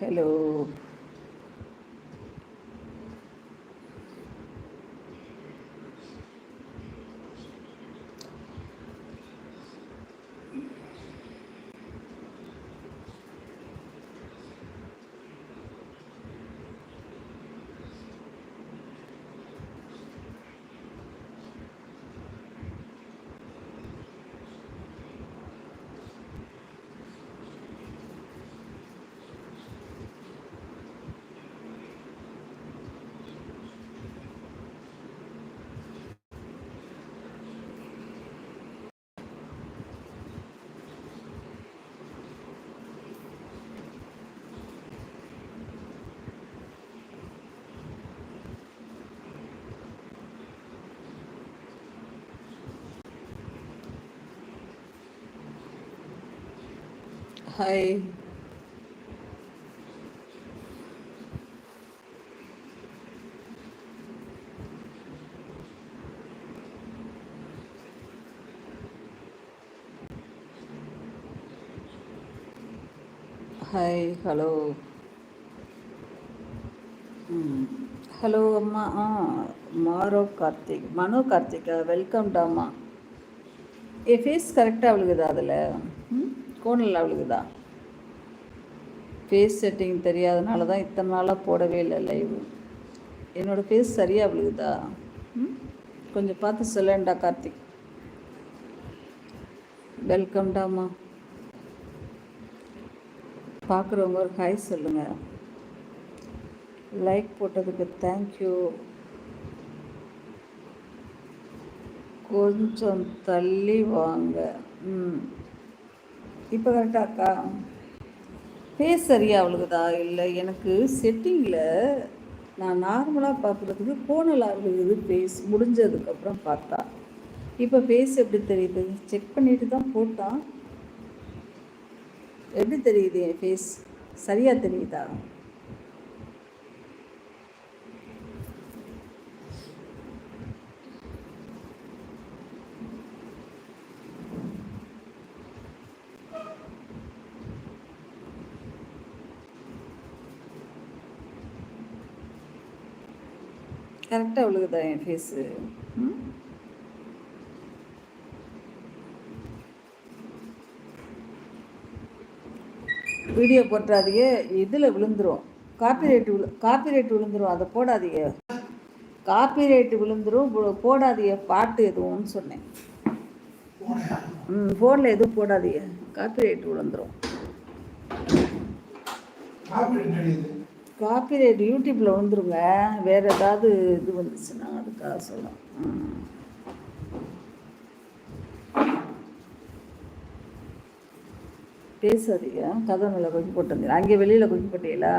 Hello. Hi hi hello hello அம்மா ஆ மாரோ கார்த்திக் மனோ கார்த்திகா வெல்கம் டாமா என் ஃபேஸ் கரெக்டாக விழுகுதா அதில்? ம் கோணல் அவளுக்கு தான் ஃபேஸ் செட்டிங் தெரியாதனால தான் இத்தனை நாளாக போடவே இல்லை லைவ் என்னோடய ஃபேஸ் சரியாக விழுகுதா? கொஞ்சம் பார்த்து சொல்லேன்டா கார்த்திக். வெல்கம் டாமா பார்க்குறவங்க ஒரு ஹாய் சொல்லுங்கள் லைக் போட்டதுக்கு தேங்க்யூ கொஞ்சம் தள்ளி வாங்க. ம். இப்போ கரெக்டாக இருக்கா? ஃபேஸ் சரியாக அவளுக்குதா இல்லை எனக்கு செட்டிங்கில் நான் நார்மலாக பார்க்குறதுக்கு கோணலாக விழுகுது ஃபேஸ் முடிஞ்சதுக்கப்புறம் பார்த்தா. இப்போ ஃபேஸ் எப்படி தெரியுது? செக் பண்ணிட்டு தான் போட்டான். எப்படி தெரியுது என் ஃபேஸ் சரியாக தெரியுதா? கரெக்டாக விழுகுதா என் ஃபேஸு வீடியோ போட்டுறாதீங்க. இதில் விழுந்துரும். காப்பிரைட் விழு காப்பிரைட் விழுந்துரும். அதை போடாதீங்க. காப்பிரைட் விழுந்துரும். போ- போடாதீங்க. பாட்டு எதுவும்னு சொன்னேன். ம் ஃபோனில் எதுவும் போடாதீங்க. காப்பிரைட் விழுந்துரும். காப்பிரைட் யூடியூப்பில் வந்துருங்க. வேறு ஏதாவது இது வந்துச்சுன்னா அதுக்காக சொல்லலாம். பேசாதீங்க. கதை மேலே கொக்கி போட்டு அங்கே வெளியில் கொக்கி போட்டீங்களா?